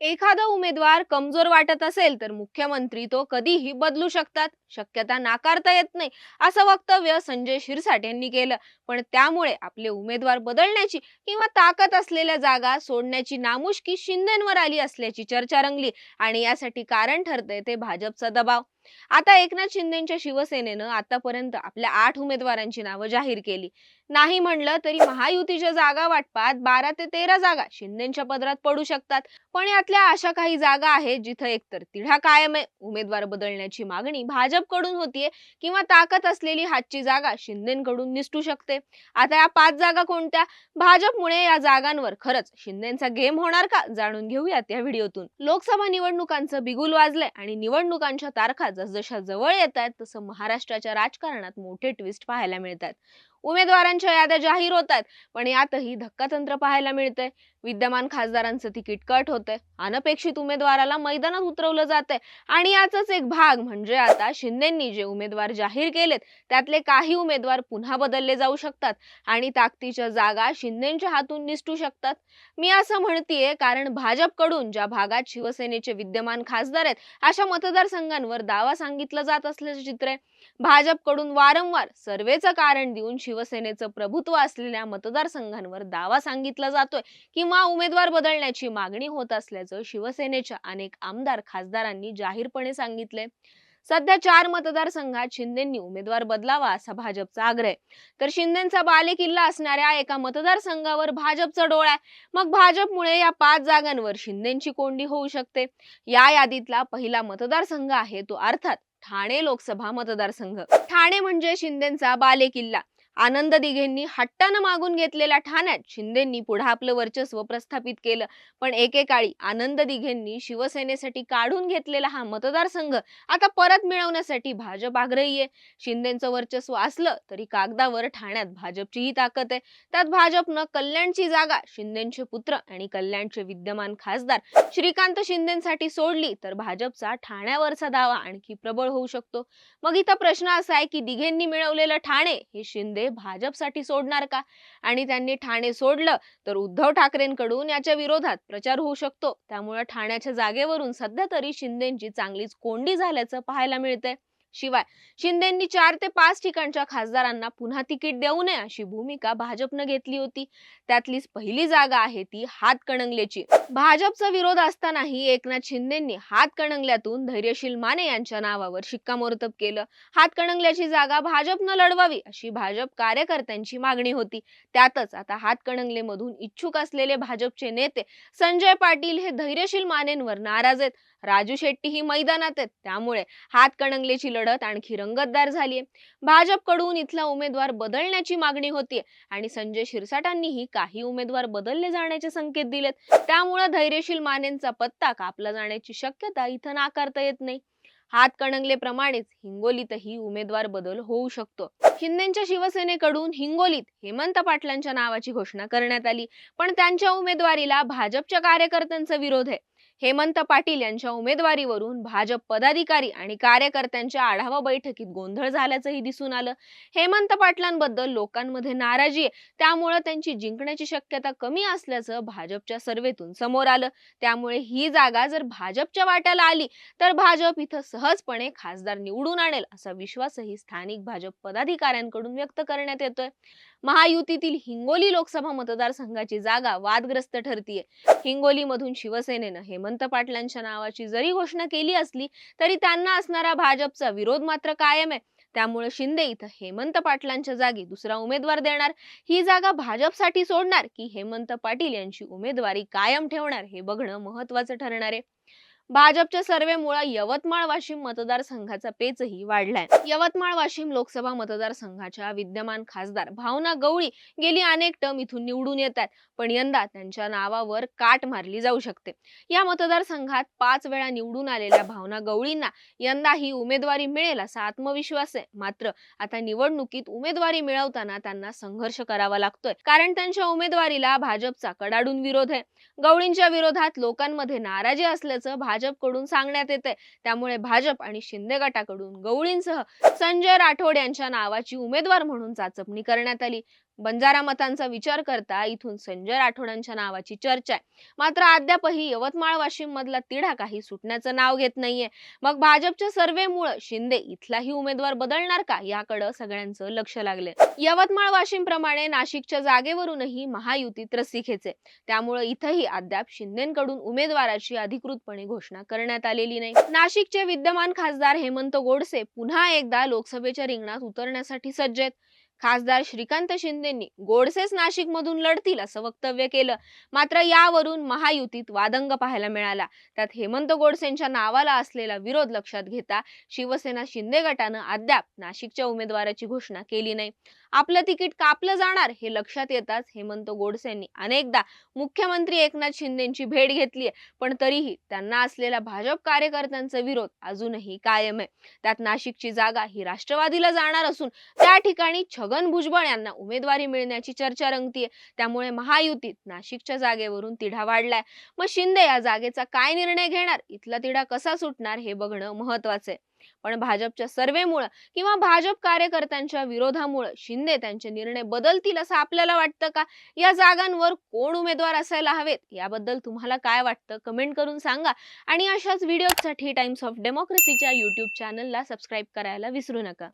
एखादा उमेदवार कमजोर वाटत असेल तर मुख्यमंत्री तो कधीही बदलू शकतात. शक्यता नाकारता येत नाही असं वक्तव्य संजय शिरसाट यांनी केलं. पण त्यामुळे आपले उमेदवार बदलण्याची किंवा ताकद असलेल्या जागा सोडण्याची नामुष्की शिंदेंवर आली असल्याची चर्चा रंगली आणि यासाठी कारण ठरतंय ते भाजपचा दबाव. आता एकनाथ शिंदेच्या शिवसेनेनं आतापर्यंत आपल्या आठ उमेदवारांची नावं जाहीर केली. नाही म्हणलं तरी महायुतीच्या जागा वाटपात बारा ते तेरा जागा शिंदेच्या पदरात पडू शकतात. पण यातल्या अशा काही जागा आहेत जिथं एकतर तिढा कायम आहे उमेदवार बदलण्याची मागणी भाजपकडून होतीये किंवा ताकद असलेली हातची जागा शिंदेकडून निसटू शकते. आता या पाच जागा कोणत्या? भाजपमुळे या जागांवर खरंच शिंदेचा गेम होणार का जाणून घेऊयात या व्हिडिओतून. लोकसभा निवडणुकांचं बिगुल वाजलंय आणि निवडणुकांच्या तारखा जसजशा जवळ येत आहेत तसं महाराष्ट्राच्या राजकारणात मोठे ट्विस्ट पाहायला मिळतात. उमेदवारांच्या याद्या जाहीर होतात. पण यातही धक्कातंत्र पाहायला मिळतंय. विद्यमान खासदारांचं तिकीट कट होतंय. अनपेक्षित उमेदवाराला मैदानात उतरवलं जातंय. आणि याचाच एक भाग म्हणजे आता शिंदेंनी जे उमेदवार जाहीर केलेत त्यातले काही उमेदवार पुन्हा बदलले जाऊ शकतात. आणि ताकदीच्या जागा शिंदेच्या हातून निसटू शकतात. मी असं म्हणतीये कारण भाजपकडून ज्या भागात शिवसेनेचे विद्यमान खासदार आहेत अशा मतदारसंघांवर दावा सांगितला जात असल्याचे चित्र आहे. भाजपकडून वारंवार सर्वेचं कारण देऊन शिवसेनेचं प्रभुत्व असलेल्या मतदारसंघांवर दावा सांगितला जातोय किंवा उमेदवार बदलण्याची मागणी होत असल्याचं शिवसेनेच्या अनेक आमदार खासदारांनी जाहीरपणे सांगितले सध्या चार मतदारसंघात शिंदेंनी उमेदवार बदलावा असा भाजपचा आग्रह तर शिंदेचा बालेकिल्ला असणाऱ्या एका मतदारसंघावर भाजपचा डोळा आहे. मग भाजपमुळे या पाच जागांवर शिंदेची कोंडी होऊ शकते. या यादीतला पहिला मतदारसंघ आहे तो अर्थात ठाणे लोकसभा मतदारसंघ. ठाणे म्हणजे शिंदेचा बालेकिल्ला. आनंद दिघेंनी हट्टानं मागून घेतलेल्या ठाण्यात शिंदेंनी पुढे आपलं वर्चस्व प्रस्थापित केलं. पण एकेकाळी आनंद दिघेंनी शिवसेनेसाठी काढून घेतलेला हा मतदारसंघ आता परत मिळवण्यासाठी भाजप आग्रही आहे. शिंदेचं वर्चस्व असलं तरी कागदावर ठाण्यात भाजपचीही ताकद आहे. त्यात भाजपनं कल्याणची जागा शिंदेचे पुत्र आणि कल्याणचे विद्यमान खासदार श्रीकांत शिंदेसाठी सोडली तर भाजपचा ठाण्यावरचा दावा आणखी प्रबळ होऊ शकतो. मग इथं प्रश्न असा आहे की दिघेंनी मिळवलेलं ठाणे हे शिंदे भाजपसाठी सोडणार का? आणि त्यांनी ठाणे सोडलं तर उद्धव ठाकरेंकडून याच्या विरोधात प्रचार होऊ शकतो. त्यामुळे ठाण्याच्या जागेवरून सध्या तरी शिंदेची चांगलीच कोंडी झाल्याचं पाहायला मिळतंय. शिवाय शिंदेंनी चार ते पाच ठिकाणच्या खासदारांना पुन्हा तिकीट देऊ नये अशी भूमिका भाजपनं घेतली होती. त्यातलीच पहिली जागा आहे ती हातकणंगलेची भाजपचा विरोध असतानाही एकनाथ शिंदेंनी हातकणंगल्यातून धैर्यशील माने यांच्या नावावर शिक्कामोर्तब केलं. हातकणंगल्याची जागा भाजपनं लढवावी अशी भाजप कार्यकर्त्यांची मागणी होती. त्यातच आता हातकणंगलेमधून इच्छुक असलेले भाजपचे नेते संजय पाटील हे धैर्यशील मानेंवर नाराज आहेत. राजू शेट्टी ही मैदानात आहेत. त्यामुळे हातकणंगलेची लढत आणखी रंगतदार झालीय. भाजपकडून इथला उमेदवार बदलण्याची मागणी होतीये आणि संजय शिरसाटांनीही काही उमेदवार बदलले जाण्याचे संकेत दिलेत. त्यामुळे धैर्यशील मानेंचा पत्ता कापला जाण्याची शक्यता इथं नाकारता येत नाही. हातकणंगलेप्रमाणेच हिंगोलीतही उमेदवार बदल होऊ शकतो. शिंदेच्या शिवसेनेकडून हिंगोलीत हेमंत पाटलांच्या नावाची घोषणा करण्यात आली. पण त्यांच्या उमेदवारीला भाजपच्या कार्यकर्त्यांचा विरोध आहे. हेमंत पाटील यांच्या उमेदवारीवरून भाजप पदाधिकारी आणि कार्यकर्त्यांच्या आढावा बैठकीत गोंधळ झाल्याचंही दिसून आलं. हेमंत पाटलांबद्दल लोकांमध्ये नाराजी आहे. त्यामुळे त्यांची जिंकण्याची शक्यता कमी असल्याचं भाजपच्या सर्वेतून समोर आलं. त्यामुळे ही जागा जर भाजपच्या वाट्याला आली तर भाजप इथं सहजपणे खासदार निवडून आणेल असा विश्वासही स्थानिक भाजप पदाधिकाऱ्यांकडून व्यक्त करण्यात येतोय. महायुतीतील हिंगोली लोकसभा मतदारसंघाची जागा वादग्रस्त ठरतीये. हिंगोलीमधून शिवसेनेनं हेमंत पाटलांच्या नावाची जरी घोषणा केली असली तरी त्यांना असणारा भाजपचा विरोध मात्र कायम आहे. त्यामुळे शिंदे इथं हेमंत पाटलांच्या जागी दुसरा उमेदवार देणार. ही जागा भाजपसाठी सोडणार की हेमंत पाटील यांची उमेदवारी कायम ठेवणार हे बघणं महत्वाचं ठरणार आहे. भाजपच्या सर्वेमुळे यवतमाळ वाशिम मतदारसंघाचा पेचही वाढलाय. यवतमाळ वाशिम लोकसभा मतदारसंघाच्या विद्यमान खासदार भावना गवळी गेली अनेक टर्म इथून निवडून येतात पण यंदा त्यांच्या नावावर काट मारली जाऊ शकते. या मतदारसंघात पाच वेळा निवडून आलेल्या भावना गवळींना यंदा ही उमेदवारी मिळेल असा आत्मविश्वास आहे. मात्र आता निवडणुकीत उमेदवारी मिळवताना त्यांना संघर्ष करावा लागतोय कारण त्यांच्या उमेदवारीला भाजपचा कडाडून विरोध आहे. गवळींच्या विरोधात लोकांमध्ये नाराजी असल्याचं भाजपकडून सांगण्यात येते त्यामुळे भाजप आणि शिंदे गटाकडून गवळींसह संजय राठोड यांच्या नावाची उमेदवार म्हणून चाचपणी करण्यात आली. बंजारा मतांचा विचार करता इथून संजय राठोडांच्या नावाची चर्चा आहे. मात्र अद्यापही यवतमाळ वाशिम मधला तिढा काही सुटण्याचं नाव घेत नाहीये. मग भाजपच्या सर्वेमुळे शिंदे इथलाही उमेदवार बदलणार का याकडे सगळ्यांचं लक्ष लागले यवतमाळ वाशिम प्रमाणे नाशिकच्या जागेवरूनही महायुतीत रस्सीखेचे त्यामुळे इथंही अद्याप शिंदेकडून उमेदवाराची अधिकृतपणे घोषणा करण्यात आलेली नाही. नाशिकचे विद्यमान खासदार हेमंत गोडसे पुन्हा एकदा लोकसभेच्या रिंगणात उतरण्यासाठी सज्ज आहेत. खासदार श्रीकांत शिंदेंनी गोडसेच नाशिक मधून लढतील असं वक्तव्य केलं. मात्र यावरून महायुतीत वादंग पाहायला मिळाला. त्यात हेमंत गोडसेंच्या नावाला असलेला विरोध लक्षात घेता शिवसेना शिंदे गटानं अद्याप नाशिकच्या उमेदवाराची घोषणा केली नाही. आपलं तिकीट कापलं जाणार हे लक्षात येताच हेमंत गोडसेंनी अनेकदा मुख्यमंत्री एकनाथ शिंदेची भेट घेतली पण तरीही त्यांना असलेला भाजप कार्यकर्त्यांचा विरोध अजूनही कायम आहे. त्यात नाशिकची जागा ही राष्ट्रवादीला जाणार असून त्या ठिकाणी छगन भुजबळ यांना उमेदवारी मिळण्याची चर्चा रंगतीये. त्यामुळे महायुतीत नाशिकच्या जागेवरून तिढा वाढलाय. मग शिंदे या जागेचा काय निर्णय घेणार? इथला तिढा कसा सुटणार हे बघणं महत्वाचं आहे पण भाजपच्या सर्वेमुळं किंवा भाजप कार्यकर्त्यांच्या विरोधामुळे शिंदे त्यांचे निर्णय बदलतील असं आपल्याला वाटतं का? या जागांवर कोण उमेदवार असायला हवेत? याबद्दल तुम्हाला काय वाटतं? कमेंट करून सांगा. आणि अशाच व्हिडिओसाठी टाइम्स ऑफ डेमोक्रेसीच्या युट्यूब चॅनलला सबस्क्राईब करायला विसरू नका.